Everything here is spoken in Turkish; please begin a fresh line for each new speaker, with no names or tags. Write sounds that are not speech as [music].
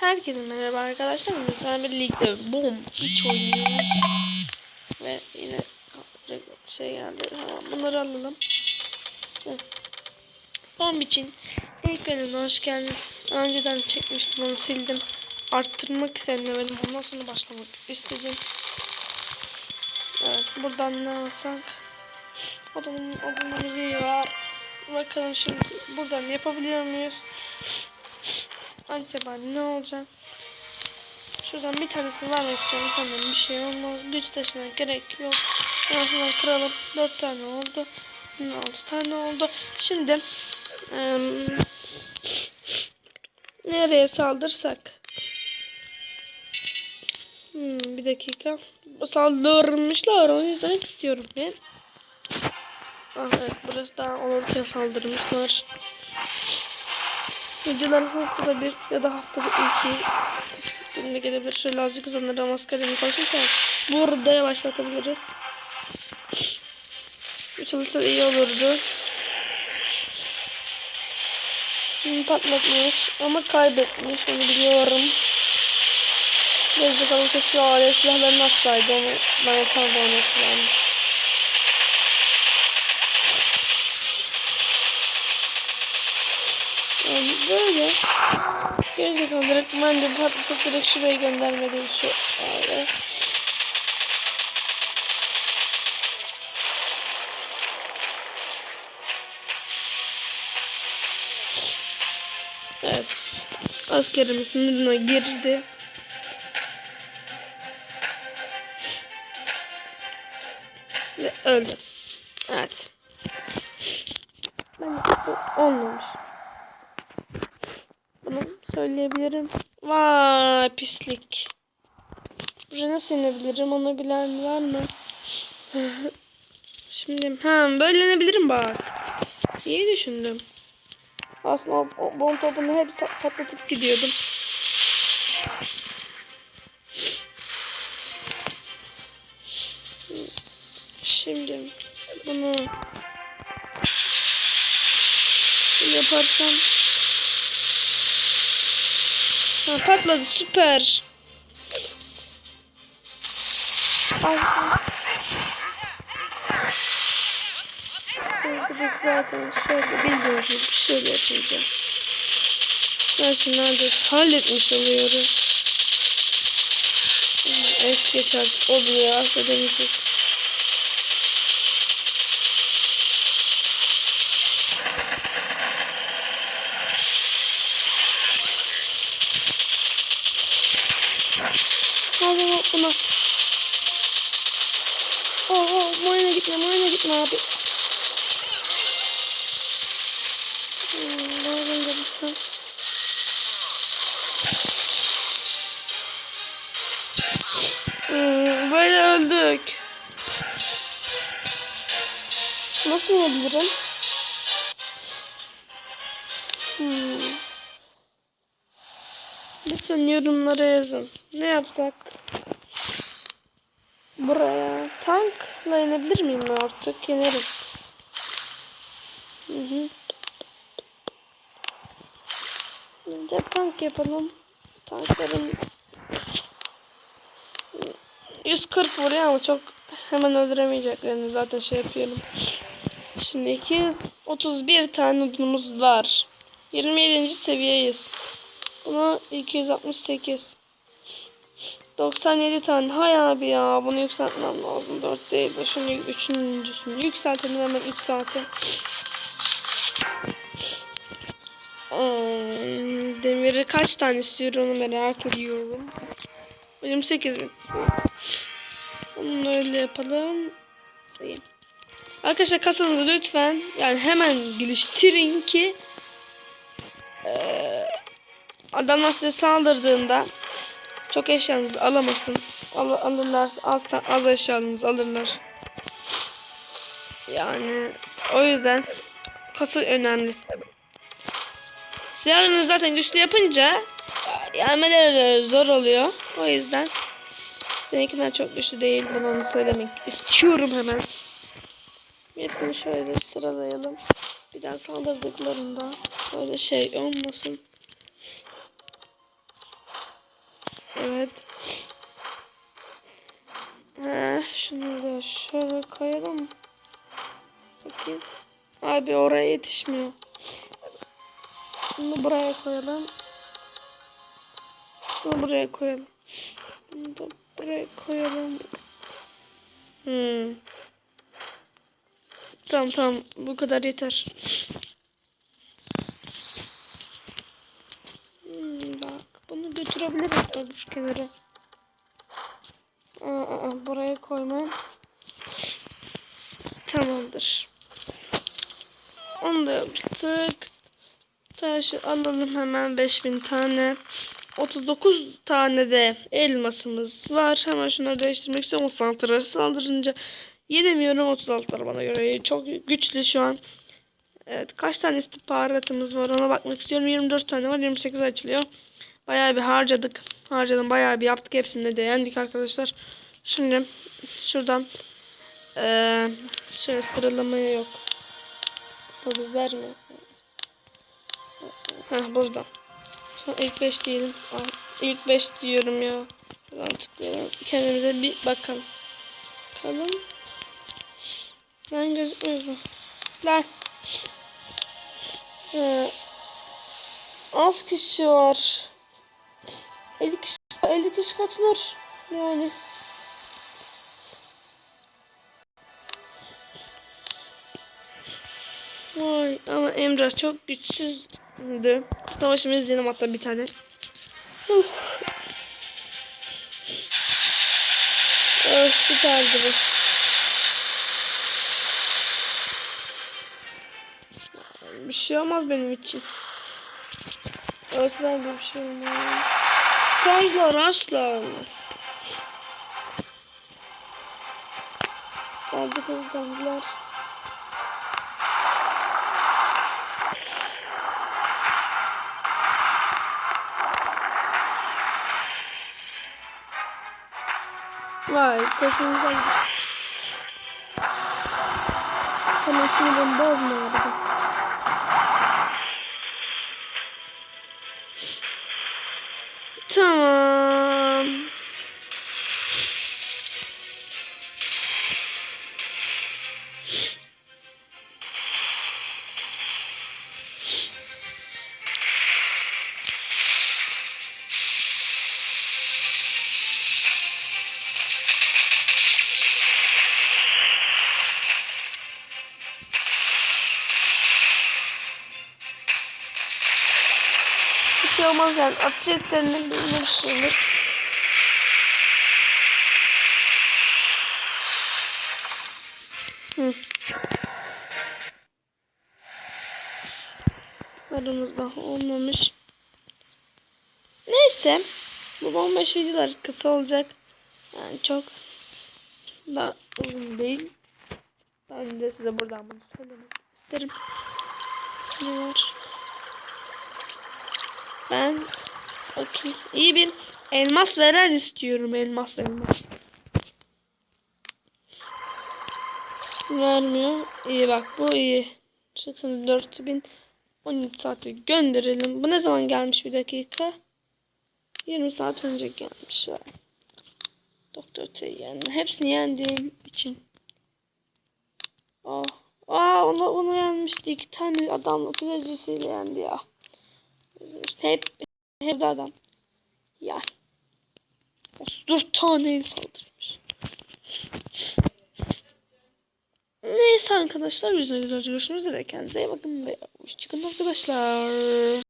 Herkese merhaba arkadaşlar. Mesela birlikte bom hiç oynuyoruz. Ve yine şey geldi. Tamam bunları alalım. Bom için ilk bölümüne hoş geldiniz. Önceden çekmiştim onu sildim. Arttırmak istedim. Ondan sonra başlamak istedim. Evet buradan ne alsak? Odamın, odamın var. Bakalım şimdi buradan yapabiliyor muyuz? Acaba ne olacak? Şuradan bir tanesini vermek istiyorum. Tamam bir şey olmaz. Güç taşına gerek yok. En kıralım. Dört tane oldu. Altı tane oldu. Şimdi eee, nereye saldırsak? Hmm, bir dakika. Saldırmışlar. O yüzden istiyorum ben. Ah, evet burası daha olurken saldırmışlar. Videolar haftada bir ya da haftada iki günde gelebilir. Şöyle azıcık hızlanır maskarayı koyarken burada yavaşlatabiliriz. Bu çalışsa iyi olurdu. Şimdi patlatmış ama kaybetmiş onu biliyorum. O alet silahlarını atsaydı onu ben atardı onu silahını. Yani böyle. Gerizekalı direkt ben de patlatıp direkt şuraya göndermedi şu abi. Evet. Askerimiz sınırına girdi. Ve öldü. Evet. Ben bu olmamış. Söyleyebilirim. Vay pislik. Buraya nasıl inebilirim onu bilen var mı? [laughs] Şimdi ha böyle inebilirim bak. İyi düşündüm. Aslında o, o bomb topunu hep patlatıp gidiyordum. Şimdi bunu yaparsam Ha, patladı süper. Ay. Burada zaten şöyle bildiğiniz şöyle yapacağım. Şimdi neredeyse halletmiş oluyoruz. Es geç artık oluyor aslında demeyecek. Hadi buna. Oh, oh, Moyna gitme, Moyna gitme abi. Hmm, nereden gelirsen. Hmm, böyle öldük. Nasıl yiyebilirim? Hmm. Lütfen yorumlara yazın. Ne yapsak? Buraya tankla inebilir miyim artık? Yenerim. Hı hı. De tank yapalım. Tankların 140 vuruyor ama çok hemen öldüremeyeceklerini zaten şey yapıyorum. Şimdi 231 tane odunumuz var. 27. seviyeyiz. Bunu 268. 97 tane. Hay abi ya. Bunu yükseltmem lazım. 4 değil de şunu üçüncüsünü yükseltelim hemen 3 saate. Hmm, demiri kaç tane istiyor onu merak ediyorum. 28 bin. Bunu öyle yapalım. İyi. Arkadaşlar kasanızı lütfen yani hemen geliştirin ki eee Adamlar size saldırdığında çok eşyanızı alamasın. Al alırlarsa az, az eşyanızı alırlar. Yani o yüzden kasa önemli. Silahlarınızı zaten güçlü yapınca yenmeleri de zor oluyor. O yüzden benimkiler çok güçlü değil. Bunu onu söylemek istiyorum hemen. Hepsini şöyle sıralayalım. Bir daha saldırdıklarında böyle şey olmasın. Evet. He, şunu da şöyle koyalım. Bakayım. Abi oraya yetişmiyor. Bunu buraya koyalım. Bunu buraya koyalım. Bunu da buraya koyalım. Hmm. Tamam tamam bu kadar yeter. Hmm, bak bunu götürebilirim öbür kenara. Aa, aa, buraya koymam. Tamamdır. Onu da yaptık. Taşı alalım hemen 5000 tane. 39 tane de elmasımız var. Hemen şunları değiştirmek istiyorum. O santrları saldırınca yenemiyorum. 36'lar bana göre çok güçlü şu an. Evet kaç tane istihbaratımız var ona bakmak istiyorum. 24 tane var. 28 açılıyor. Bayağı bir harcadık. Harcadım bayağı bir yaptık. Hepsinde de yendik arkadaşlar. Şimdi şuradan eee şöyle sıralamaya yok. Yıldızlar mı? Heh burada. Son ilk 5 diyelim. Aa, ilk 5 diyorum ya. Şuradan tıklayalım. Kendimize bir bakalım. Bakalım. Lan gözükmüyor? Lan. Ee, az kişi var. 50 kişi, 50 kişi katılır. Yani. Vay ama Emrah çok güçsüzdü. Savaşımı izleyelim hatta bir tane. Uf. Oh, süperdi bu. Bir şey olmaz benim için. Ölseler de bir şey olmaz. Tanklar asla olmaz. Aldık hızlandılar. Vay koşunca Sana sinirim bozma abi. 怎么？Olmaz yani. Atış etlerini bilmemişsindir. Hı. Aramız daha olmamış. Neyse. Bu 15 videolar kısa olacak. Yani çok da uzun değil. Ben de size buradan bunu söylemek isterim. Ne var? Ben okey. İyi bir elmas veren istiyorum. Elmas elmas. Vermiyor. İyi bak bu iyi. 84 bin 12 saate gönderelim. Bu ne zaman gelmiş bir dakika? 20 saat önce gelmiş. Doktor Teyyen. Hepsini yendiğim için. Oh. Aa onu, onu yenmişti. İki tane adamla filecisiyle yendi ya. İşte hep hep adam. Ya. 34 tane el saldırmış. Neyse arkadaşlar. Biz videoda görüşmek üzere. Kendinize iyi bakın ve hoşçakalın arkadaşlar.